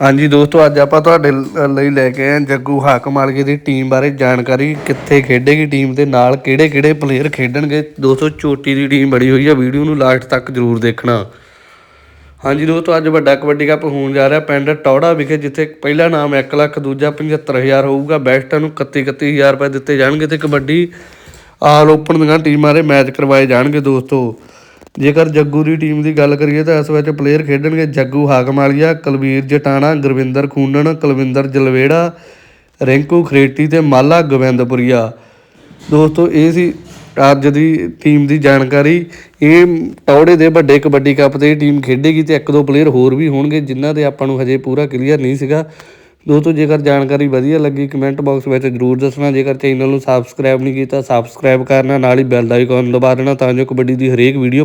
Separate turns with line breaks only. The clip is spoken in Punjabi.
ਹਾਂਜੀ ਦੋਸਤੋ, ਅੱਜ ਆਪਾਂ ਤੁਹਾਡੇ ਲਈ ਲੈ ਕੇ ਆਏ ਹਾਂ ਜੱਗੂ ਹਾਕਮਾਲਗੇ ਦੀ ਟੀਮ ਬਾਰੇ ਜਾਣਕਾਰੀ, ਕਿੱਥੇ ਖੇਡੇਗੀ ਟੀਮ ਦੇ ਨਾਲ ਕਿਹੜੇ ਕਿਹੜੇ ਪਲੇਅਰ ਖੇਡਣਗੇ। ਦੋਸਤੋ, ਚੋਟੀ ਦੀ ਟੀਮ ਬਣੀ ਹੋਈ ਹੈ ਵੀਡੀਓ ਨੂੰ ਲਾਸਟ ਤੱਕ ਜ਼ਰੂਰ ਦੇਖਣਾ। ਹਾਂਜੀ ਦੋਸਤੋ, ਅੱਜ ਵੱਡਾ ਕਬੱਡੀ ਕੱਪ ਹੋਣ ਜਾ ਰਿਹਾ ਪਿੰਡ ਟੌੜਾ ਵਿਖੇ, ਜਿੱਥੇ ਪਹਿਲਾ ਨਾਮ 1 ਲੱਖ, ਦੂਜਾ 75000 ਹੋਊਗਾ। ਬੈਸਟਾਂ ਨੂੰ 31 31000 ਰੁਪਏ ਦਿੱਤੇ ਜਾਣਗੇ ਤੇ ਕਬੱਡੀ ਆਲ ਓਪਨ ਦੀਆਂ ਟੀਮਾਂ ਦੇ ਮੈਚ ਕਰਵਾਏ ਜਾਣਗੇ ਦੋਸਤੋ। ਜੇਕਰ ਜੱਗੂ ਦੀ ਟੀਮ ਦੀ ਗੱਲ ਕਰੀਏ ਤਾਂ ਇਸ ਵਿੱਚ ਪਲੇਅਰ ਖੇਡਣਗੇ ਜੱਗੂ ਹਾਕਮਾਲੀਆ, ਕੁਲਵੀਰ ਜਟਾਣਾ, ਗੁਰਵਿੰਦਰ ਖੂਨਣ, ਕੁਲਵਿੰਦਰ ਜਲਵੇੜਾ, ਰਿੰਕੂ ਖਰੇਟੀ ਤੇ ਮਾਲਾ ਗੋਬਿੰਦਪੁਰੀਆ। ਦੋਸਤੋ, ਇਹ ਸੀ ਅੱਜ ਦੀ ਟੀਮ ਦੀ ਜਾਣਕਾਰੀ। ਇਹ ਟੌੜੇ ਦੇ ਵੱਡੇ ਕਬੱਡੀ ਕੱਪ ਤੇ ਟੀਮ ਖੇਡੇਗੀ ਤੇ ਇੱਕ ਦੋ ਪਲੇਅਰ ਹੋਰ ਵੀ ਹੋਣਗੇ ਜਿਨ੍ਹਾਂ ਦੇ ਆਪਾਂ ਨੂੰ ਹਜੇ ਪੂਰਾ ਕਲੀਅਰ ਨਹੀਂ ਸੀਗਾ। ਦੋਸਤੋ, ਜੇਕਰ ਜਾਣਕਾਰੀ ਵਧੀਆ ਲੱਗੀ ਕਮੈਂਟ ਬਾਕਸ ਵਿੱਚ ਜਰੂਰ ਦੱਸਣਾ। ਜੇਕਰ ਚੈਨਲ ਨੂੰ ਸਬਸਕ੍ਰਾਈਬ ਨਹੀਂ ਕੀਤਾ ਸਬਸਕ੍ਰਾਈਬ ਕਰਨਾ, ਨਾਲ ਹੀ ਬੈਲ ਦਾ ਆਈਕਨ ਦਬਾ ਦੇਣਾ ਤਾਂ ਜੋ ਕਬੱਡੀ ਦੀ ਹਰੇਕ ਵੀਡੀਓ